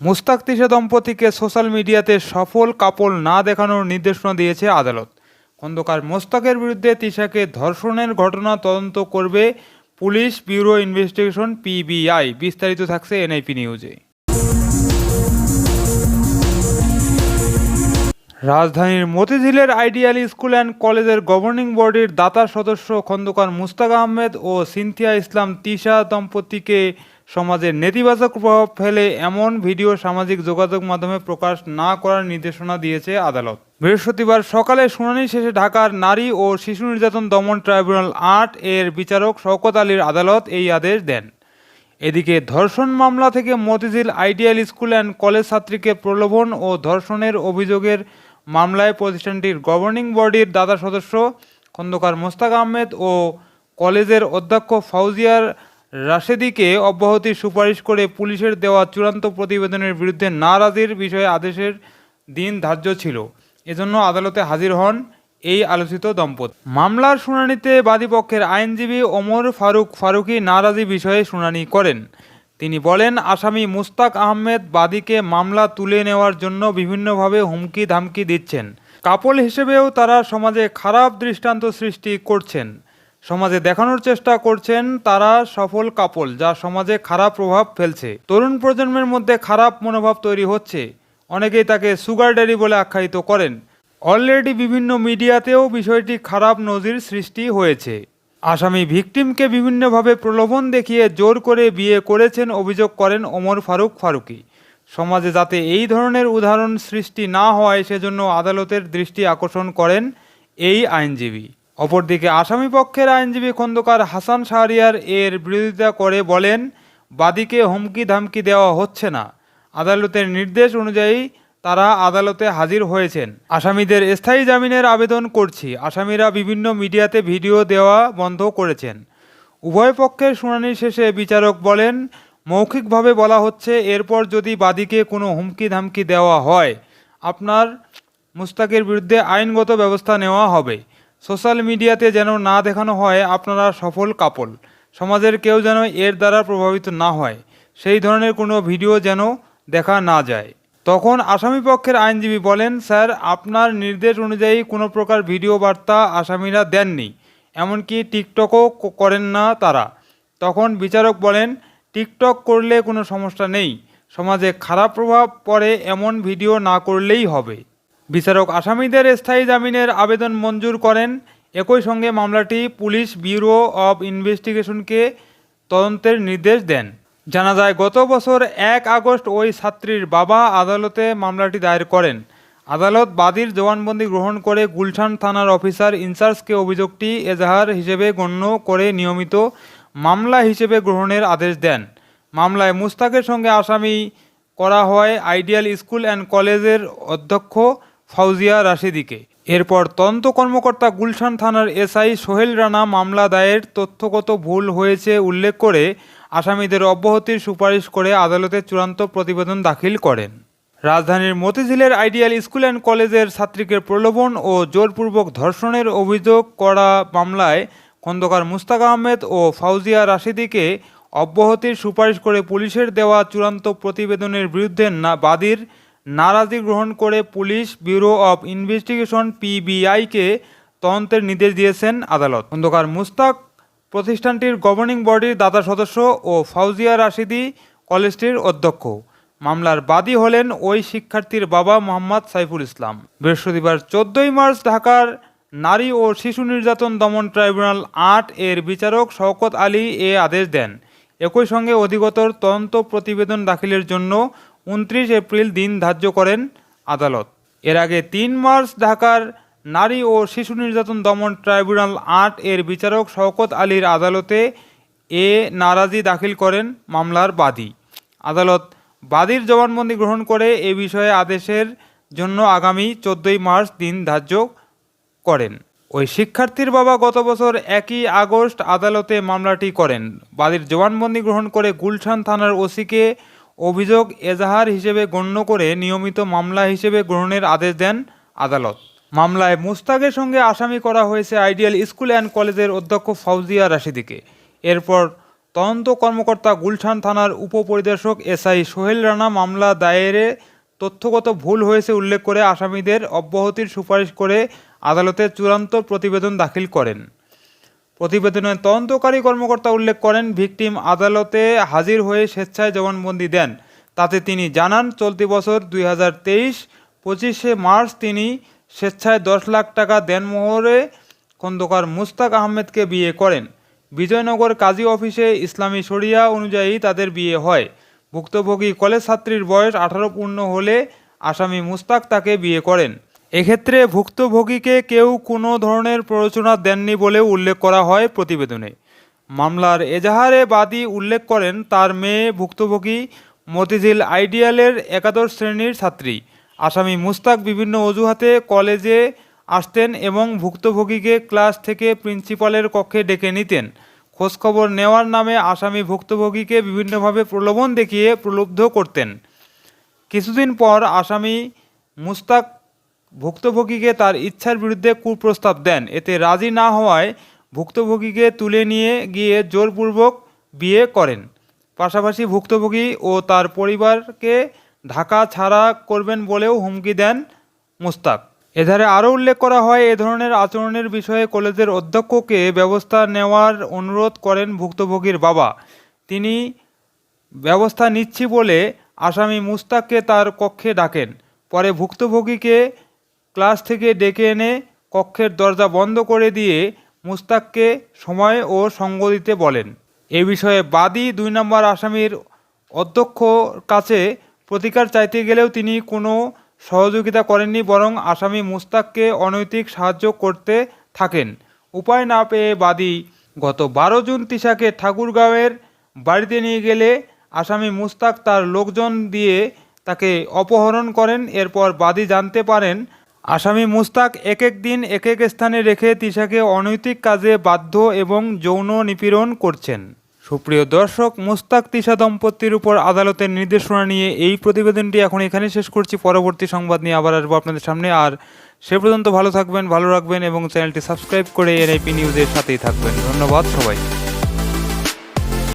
Mustaq Tisha দম্পতিকে social মিডিয়াতে সফল কাপল না দেখানোর নির্দেশনা দিয়েছে আদালত। খন্দকার মোস্তাকের বিরুদ্ধে তিশাকে ধর্ষণের ঘটনা তদন্ত করবে পুলিশ ব্যুরো ইনভেস্টিগেশন পিবিআই। বিস্তারিত থাকছে এনআইপি নিউজে। রাজধানীর মতিঝিলের আইডিয়াল স্কুল অ্যান্ড কলেজের গভর্নিং বডির দাতা সদস্য খন্দকার মুস্তাক আহমেদ ও সিনথিয়া ইসলাম তিশা দম্পতিকে সমাজে নেতিবাচক প্রভাব ফেলে এমন ভিডিও সামাজিক যোগাযোগ মাধ্যমে প্রকাশ না করার নির্দেশনা দিয়েছে আদালত। বৃহস্পতিবার সকালে শুনানি শেষে ঢাকার নারী ও শিশু নির্যাতন দমন ট্রাইব্যুনাল আট এর বিচারক শওকত আলীর আদালত এই আদেশ দেন। এদিকে ধর্ষণ মামলা থেকে Motijheel ideal school and college ছাত্রীকে প্রলোভন ও ধর্ষণের অভিযোগের মামলায় প্রতিষ্ঠানটির গভর্নিং বডির দাদা সদস্য খন্দকার মোস্তাক আহমেদ ও কলেজের অধ্যক্ষ ফাউজিয়ার রাশেদিকে অব্যাহতির সুপারিশ করে পুলিশের দেওয়া চূড়ান্ত প্রতিবেদনের বিরুদ্ধে নারাজির বিষয়ে আদেশের দিন ধার্য ছিল। এজন্য আদালতে হাজির হন এই আলোচিত দম্পতি। মামলার শুনানিতে বাদীপক্ষের আইনজীবী ওমর ফারুক ফারুকি নারাজি বিষয়ে শুনানি করেন। তিনি বলেন, আসামি মুস্তাক আহমেদ বাদীকে মামলা তুলে নেওয়ার জন্য বিভিন্নভাবে হুমকি ধামকি দিচ্ছেন। কাপল হিসেবেও তারা সমাজে খারাপ দৃষ্টান্ত সৃষ্টি করছেন। সমাজে দেখানোর চেষ্টা করছেন তারা সফল কাপল, যা সমাজে খারাপ প্রভাব ফেলছে। তরুণ প্রজন্মের মধ্যে খারাপ মনোভাব তৈরি হচ্ছে। অনেকেই তাকে সুগার ড্যাডি বলে আখ্যায়িত করেন। অলরেডি বিভিন্ন মিডিয়াতেও বিষয়টি খারাপ নজির সৃষ্টি হয়েছে। আসামি ভিকটিমকে বিভিন্নভাবে প্রলোভন দেখিয়ে জোর করে বিয়ে করেছেন অভিযোগ করেন ওমর ফারুক ফারুকি। সমাজে যাতে এই ধরনের উদাহরণ সৃষ্টি না হয়, সেজন্য আদালতের দৃষ্টি আকর্ষণ করেন এই আইনজীবী। অপরদিকে আসামি পক্ষের আইনজীবী খন্দকার হাসান শাহরিয়ার এর বিরোধিতা করে বলেন, বাদীকে হুমকি ধামকি দেওয়া হচ্ছে না। আদালতের নির্দেশ অনুযায়ী তারা আদালতে হাজির হয়েছেন। আসামিদের স্থায়ী জামিনের আবেদন করছি। আসামিরা বিভিন্ন মিডিয়াতে ভিডিও দেওয়া বন্ধ করেছেন। উভয় পক্ষের শুনানি শেষে বিচারক বলেন, মৌখিকভাবে বলা হচ্ছে, এরপর যদি বাদীকে কোনো হুমকি ধামকি দেওয়া হয়, আপনার মুস্তাকের বিরুদ্ধে আইনগত ব্যবস্থা নেওয়া হবে। সোশ্যাল মিডিয়াতে যেন না দেখানো হয় আপনারা সফল কাপল। সমাজের কেউ যেন এর দ্বারা প্রভাবিত না হয়, সেই ধরনের কোনো ভিডিও যেন দেখা না যায়। তখন আসামি পক্ষের আইনজীবী বলেন, স্যার, আপনার নির্দেশ অনুযায়ী কোনো প্রকার ভিডিও বার্তা আসামিরা দেননি, এমনকি টিকটকও করেন না তারা। তখন বিচারক বলেন, টিকটক করলে কোনো সমস্যা নেই, সমাজে খারাপ প্রভাব পড়ে এমন ভিডিও না করলেই হবে। বিচারক আসামিদের স্থায়ী জামিনের আবেদন মঞ্জুর করেন। একই সঙ্গে মামলাটি পুলিশ ব্যুরো অব ইনভেস্টিগেশনকে তদন্তের নির্দেশ দেন। জানা যায়, গত বছর এক আগস্ট ওই ছাত্রীর বাবা আদালতে মামলাটি দায়ের করেন। আদালত বাদীর জবানবন্দি গ্রহণ করে গুলশান থানার অফিসার ইনচার্জকে অভিযোগটি এজাহার হিসেবে গণ্য করে নিয়মিত মামলা হিসেবে গ্রহণের আদেশ দেন। মামলায় মুস্তাকের সঙ্গে আসামি করা হয় আইডিয়াল স্কুল অ্যান্ড কলেজের অধ্যক্ষ ফাউজিয়া রাশিদিকে। এরপর তদন্ত কর্মকর্তা গুলশান থানার এসআই সোহেল রানা মামলা দায়ের তথ্যগত ভুল হয়েছে উল্লেখ করে আসামিদের অব্যাহতির সুপারিশ করে আদালতে চূড়ান্ত প্রতিবেদন দাখিল করেন। রাজধানীর মতিঝিলের আইডিয়াল স্কুল অ্যান্ড কলেজের ছাত্রীকে প্রলোভন ও জোরপূর্বক ধর্ষণের অভিযোগ করা মামলায় খন্দকার মুস্তাক আহমেদ ও ফাউজিয়া রাশিদিকে অব্যাহতির সুপারিশ করে পুলিশের দেওয়া চূড়ান্ত প্রতিবেদনের বিরুদ্ধে না বাদীর নারাজি গ্রহণ করে পুলিশ ব্যুরো অব ইনভেস্টিগেশন পিবিআইকে তদন্তের নির্দেশ দিয়েছেন আদালত। খন্দকার মুস্তাক প্রতিষ্ঠানটির গভর্নিং বডির দাতা সদস্য ও ফাউজিয়া রাশিদি কলেজটির অধ্যক্ষ। মামলার বাদী হলেন ওই শিক্ষার্থীর বাবা মোহাম্মদ সাইফুল ইসলাম। বৃহস্পতিবার চোদ্দই মার্চ ঢাকার নারী ও শিশু নির্যাতন দমন ট্রাইব্যুনাল আট এর বিচারক শওকত আলী এ আদেশ দেন। একই সঙ্গে অধিগতর তদন্ত প্রতিবেদন দাখিলের জন্য উনত্রিশ এপ্রিল দিন ধার্য করেন আদালত। এর আগে তিন মার্চ ঢাকার নারী ও শিশু নির্যাতন দমন ট্রাইব্যুনাল আট এর বিচারক শওকত আলীর আদালতে এ নারাজি দাখিল করেন মামলার বাদী। আদালত বাদীর জবানবন্দি গ্রহণ করে এ বিষয়ে আদেশের জন্য আগামী চোদ্দই মার্চ দিন ধার্য করেন। ওই শিক্ষার্থীর বাবা গত বছর একই আগস্ট আদালতে মামলাটি করেন। বাদীর জবানবন্দি গ্রহণ করে গুলশান থানার ওসিকে অভিযোগ এজাহার হিসেবে গণ্য করে নিয়মিত মামলা হিসেবে গ্রহণের আদেশ দেন আদালত। মামলায় মুস্তাকের সঙ্গে আসামি করা হয়েছে আইডিয়াল স্কুল অ্যান্ড কলেজের অধ্যক্ষ ফাউজিয়া রাশিদিকে। এরপর তদন্ত কর্মকর্তা গুলশান থানার উপপরিদর্শক এসআই সোহেল রানা মামলা দায়েরে তথ্যগত ভুল হয়েছে উল্লেখ করে আসামিদের অব্যাহতির সুপারিশ করে আদালতে চূড়ান্ত প্রতিবেদন দাখিল করেন। প্রতিবেদনে তদন্তকারী কর্মকর্তা উল্লেখ করেন, ভিকটিম আদালতে হাজির হয়ে স্বেচ্ছায় জবানবন্দি দেন। তাতে তিনি জানান, চলতি বছর দুই হাজার তেইশ, পঁচিশে মার্চ তিনি স্বেচ্ছায় দশ লাখ টাকা দেনমোহরে খন্দকার মুস্তাক আহমেদকে বিয়ে করেন। বিজয়নগর কাজী অফিসে ইসলামী শরিয়া অনুযায়ী তাদের বিয়ে হয়। ভুক্তভোগী কলেজ ছাত্রীর বয়স আঠারো পূর্ণ হলে আসামি মুস্তাক তাকে বিয়ে করেন। এক্ষেত্রে ভুক্তভোগীকে কেউ কোনো ধরনের প্ররোচনা দেননি বলেও উল্লেখ করা হয় প্রতিবেদনে। মামলার এজাহারে বাদী উল্লেখ করেন, তার মেয়ে ভুক্তভোগী মতিঝিল আইডিয়ালের একাদশ শ্রেণির ছাত্রী। আসামি মুস্তাক বিভিন্ন অজুহাতে কলেজে আসতেন এবং ভুক্তভোগীকে ক্লাস থেকে প্রিন্সিপালের কক্ষে ডেকে নিতেন। খোঁজখবর নেওয়ার নামে আসামি ভুক্তভোগীকে বিভিন্নভাবে প্রলোভন দেখিয়ে প্রলুব্ধ করতেন। কিছুদিন পর আসামি মুস্তাক ভুক্তভোগীকে তার ইচ্ছার বিরুদ্ধে কুপ্রস্তাব দেন। এতে রাজি না হওয়ায় ভুক্তভোগীকে তুলে নিয়ে গিয়ে জোরপূর্বক বিয়ে করেন। পাশাপাশি ভুক্তভোগী ও তার পরিবারকে ঢাকা ছাড়া করবেন বলেও হুমকি দেন মুস্তাক। এধারে আরও উল্লেখ করা হয়, এ ধরনের আচরণের বিষয়ে কলেজের অধ্যক্ষকে ব্যবস্থা নেওয়ার অনুরোধ করেন ভুক্তভোগীর বাবা। তিনি, ব্যবস্থা নিচ্ছি বলে আসামি মুস্তাককে তার কক্ষে ডাকেন। পরে ভুক্তভোগীকে ক্লাস থেকে ডেকে এনে কক্ষের দরজা বন্ধ করে দিয়ে মুস্তাককে সময় ও সঙ্গ দিতে বলেন। এ বিষয়ে বাদী দুই নম্বর আসামির অধ্যক্ষ কাছে প্রতিকার চাইতে গেলেও তিনি কোনো সহযোগিতা করেননি, বরং আসামি মুস্তাককে অনৈতিক সাহায্য করতে থাকেন। উপায় না পেয়ে বাদী গত বারো জুন তিশাকে ঠাকুরগাঁওয়ের বাড়িতে নিয়ে গেলে আসামি মুস্তাক তার লোকজন দিয়ে তাকে অপহরণ করেন। এরপর বাদী জানতে পারেন আসামি মুস্তাক এক এক দিন এক এক স্থানে রেখে তিশাকে অনৈতিক কাজে বাধ্য এবং যৌন নিপীড়ন করছেন। সুপ্রিয় দর্শক, মুস্তাক তিশা দম্পতির উপর আদালতের নির্দেশনা নিয়ে এই প্রতিবেদনটি এখন এখানে শেষ করছি। পরবর্তী সংবাদ নিয়ে আবার আসব আপনাদের সামনে। আর সে পর্যন্ত ভালো থাকবেন, ভালো রাখবেন এবং চ্যানেলটি সাবস্ক্রাইব করে এনআইপি নিউজের সাথেই থাকবেন। ধন্যবাদ সবাই